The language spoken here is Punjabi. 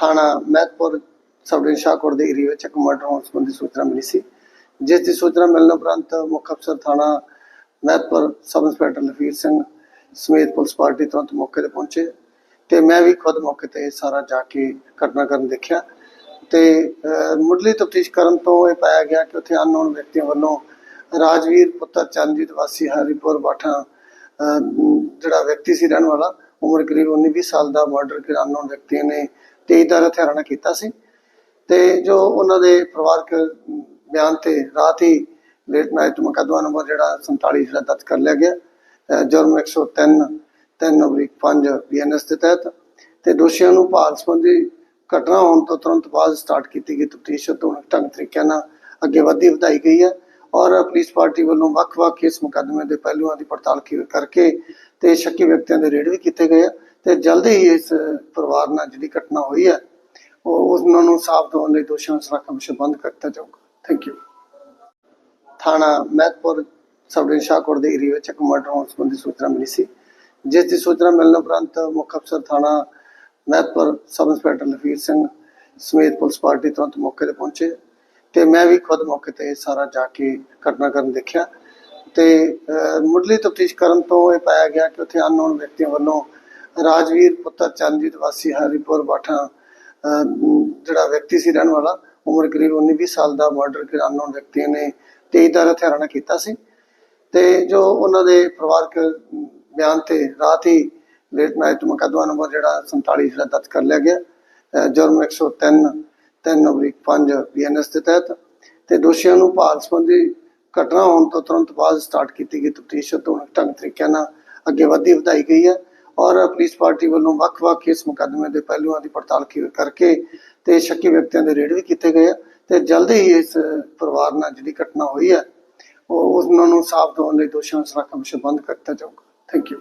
ਥਾਣਾ ਮਹਿਤਪੁਰ ਸਬ ਡਿਵੀਜ਼ਨ ਸ਼ਾਹਕੋਟ ਦੇ ਏਰੀਆ ਵਿੱਚ ਇੱਕ ਮਰਡਰ ਹੋਣ ਸੰਬੰਧੀ ਸੂਚਨਾ ਮਿਲੀ ਸੀ। ਜਿਸ ਦੀ ਸੂਚਨਾ ਮਿਲਣ ਉਪਰੰਤ ਮੁੱਖ ਅਫਸਰ ਥਾਣਾ ਮਹਿਤਪੁਰ ਸਬ ਇੰਸਪੈਕਟਰ ਲਫੀਰ ਸਿੰਘ ਸਮੇਤ ਪੁਲਿਸ ਪਾਰਟੀ ਤੁਰੰਤ ਮੌਕੇ ਤੇ ਪਹੁੰਚੇ ਤੇ ਮੈਂ ਵੀ ਖੁਦ ਮੌਕੇ ਤੇ ਸਾਰਾ ਜਾ ਕੇ ਘਟਨਾਕ੍ਰਮ ਦੇਖਿਆ ਤੇ ਮੁੱਢਲੀ ਤਫਤੀਸ਼ ਕਰਨ ਤੋਂ ਇਹ ਪਾਇਆ ਗਿਆ ਕਿ ਉੱਥੇ ਅਨਨੋਨ ਵਿਅਕਤੀਆਂ ਵੱਲੋਂ ਰਾਜਵੀਰ ਪੁੱਤਰ ਚੰਦਜੀਤ ਵਾਸੀ ਹਰੀਪੁਰ ਬਾਠਾ ਜਿਹੜਾ ਵਿਅਕਤੀ ਸੀ ਰਹਿਣ ਵਾਲਾ ਉਮਰ ਕਰੀਬ 19-20 ਸਾਲ ਦਾ ਮਰਡਰ ਕਿ ਅਨਨੋਨ ਵਿਅਕਤੀਆਂ ਨੇ ਤੇਜ਼ਦਾਰ ਹਥਿਆਰਾਂ ਨਾਲ ਕੀਤਾ ਸੀ। ਤੇ ਜੋ ਉਹਨਾਂ ਦੇ ਪਰਿਵਾਰਕ ਬਿਆਨ ਤੇ ਰਾਤ ਹੀ ਲੇਟ ਨਾਈਟ ਮੁਕੱਦਮਾ ਨੰਬਰ ਜਿਹੜਾ 47 ਜਿਹੜਾ ਦਰਜ ਕਰ ਲਿਆ ਗਿਆ ਜੁਰਮ 103 3 ਨੰਬਰ 5 ਬੀਐਨਐਸ ਦੇ ਤਹਿਤ ਤੇ ਦੋਸ਼ੀਆਂ ਨੂੰ ਭਾਲ ਸੰਬੰਧੀ ਘਟਨਾ ਹੋਣ ਤੋਂ ਤੁਰੰਤ ਬਾਅਦ ਸਟਾਰਟ ਕੀਤੀ ਗਈ ਤਫਤੀਸ਼। ਤੋਂ ਢੰਗ ਤਰੀਕਿਆਂ ਨਾਲ ਅੱਗੇ ਵਧੀ ਵਧਾਈ ਗਈ ਹੈ। ਔਰ ਪੁਲਿਸ ਪਾਰਟੀ ਵੱਲੋਂ ਵੱਖ-ਵੱਖ ਇਸ ਮੁਕੱਦਮੇ ਦੇ ਪਹਿਲੂਆਂ ਦੀ ਪੜਤਾਲ ਕਰਕੇ ਤੇ ਸ਼ੱਕੀ ਵਿਅਕਤੀਆਂ ਦੇ ਰੇਡ ਵੀ ਕੀਤੇ ਗਏ ਤੇ ਜਲਦੀ ਹੀ ਇਸ ਪਰਿਵਾਰ ਨਾਲ ਜਿਹੜੀ ਘਟਨਾ ਹੋਈ ਹੈ, ਉਹ ਉਹਨਾਂ ਨੂੰ ਸਾਫ਼ ਹੋਣ ਲਈ ਦੋਸ਼ੀਆਂ ਨੂੰ ਸਰਾਖਾ ਵਿੱਚ ਬੰਦ ਜਾਊਗਾ। ਥੈਂਕ ਯੂ ਥਾਣਾ ਮਹਿਤਪੁਰ ਸਬ ਸ਼ਾਹਕੋਟ ਦੇ ਏਰੀਆ ਵਿੱਚ ਇੱਕ ਮਰਡਰ ਹੋਣ ਸੰਬੰਧੀ ਸੂਚਨਾ ਮਿਲੀ ਸੀ, ਜਿਸ ਦੀ ਸੂਚਨਾ ਮਿਲਣ ਉਪਰੰਤ ਮੁੱਖ ਅਫਸਰ ਥਾਣਾ ਮਹਿਤਪੁਰ ਸਬ ਇੰਸਪੈਕਟਰ ਲਫੀਰ ਸਿੰਘ ਸਮੇਤ ਪੁਲਿਸ ਪਾਰਟੀ ਤੁਰੰਤ ਮੌਕੇ ਤੇ ਪਹੁੰਚੇ। ਤੇ ਮੈਂ ਵੀ ਖੁਦ ਮੌਕੇ ਤੇ ਸਾਰਾ ਜਾ ਕੇ ਘਟਨਾਕ੍ਰਮ ਦੇਖਿਆ ਤੇ ਮੁੱਢਲੀ ਤਫਤੀਸ਼ ਕਰਨ ਤੋਂ ਇਹ ਪਾਇਆ ਗਿਆ ਕਿ ਉੱਥੇ ਅਨਨੋਨ ਵਿਅਕਤੀਆਂ ਵੱਲੋਂ ਰਾਜਵੀਰ, ਪੁੱਤਰ ਚੰਦਜੀਤ ਵਾਸੀ ਹਰੀਪੁਰ ਬਾਠਾ ਜਿਹੜਾ ਵਿਅਕਤੀ ਸੀ ਰਹਿਣ ਵਾਲਾ, ਉਮਰ ਕਰੀਬ 19-20 ਸਾਲ ਦਾ ਮਰਡਰ ਕਿ ਅਨਨੋਨ ਵਿਅਕਤੀਆਂ ਨੇ ਤੇਜ਼ਦਾਰ ਹਥਿਆਰਾਂ ਨਾਲ ਕੀਤਾ ਸੀ। ਤੇ ਜੋ ਉਹਨਾਂ ਦੇ ਪਰਿਵਾਰਕ ਬਿਆਨ ਤੇ ਰਾਤ ਹੀ ਲੇਟ ਨਾਈਟ ਮੁਕੱਦਮਾ ਨੰਬਰ ਜਿਹੜਾ 47 ਜਿਹੜਾ ਦਰਜ ਕਰ ਲਿਆ ਗਿਆ, ਅਹ, ਜੁਰਮ 103 3 ਨੰਬਰ 5 ਬੀਐਨਐਸ ਦੇ ਤਹਿਤ। ਤੇ ਦੋਸ਼ੀਆਂ ਨੂੰ ਭਾਲ ਸੰਬੰਧੀ ਘਟਨਾ ਹੋਣ ਤੋਂ ਤੁਰੰਤ ਬਾਅਦ ਸਟਾਰਟ ਕੀਤੀ ਗਈ ਤਫਤੀਸ਼ ਤੋਂ ਢੰਗ ਤਰੀਕਿਆਂ ਨਾਲ ਅੱਗੇ ਵਧੀ ਵਧਾਈ ਗਈ ਹੈ। ਔਰ ਪੁਲਿਸ ਪਾਰਟੀ ਵੱਲੋਂ ਵੱਖ-ਵੱਖ ਇਸ ਮੁਕੱਦਮੇ ਦੇ ਪਹਿਲੂਆਂ ਦੀ ਪੜਤਾਲ ਕਰਕੇ ਤੇ ਸ਼ੱਕੀ ਵਿਅਕਤੀਆਂ ਦੇ ਰੇਡ ਵੀ ਕੀਤੇ ਗਏ ਆ। ਤੇ ਜਲਦੀ ਹੀ ਇਸ ਪਰਿਵਾਰ ਨਾਲ ਜਿਹੜੀ ਘਟਨਾ ਹੋਈ ਹੈ, ਉਹ ਉਹਨਾਂ ਨੂੰ ਸਾਫ਼ ਹੋਣ ਲਈ ਦੋਸ਼ੀਆਂ ਨੂੰ ਸਰਾਖਾ ਵਿੱਚ ਬੰਦ ਕਰ ਦਿੱਤਾ ਜਾਊਗਾ। Thank you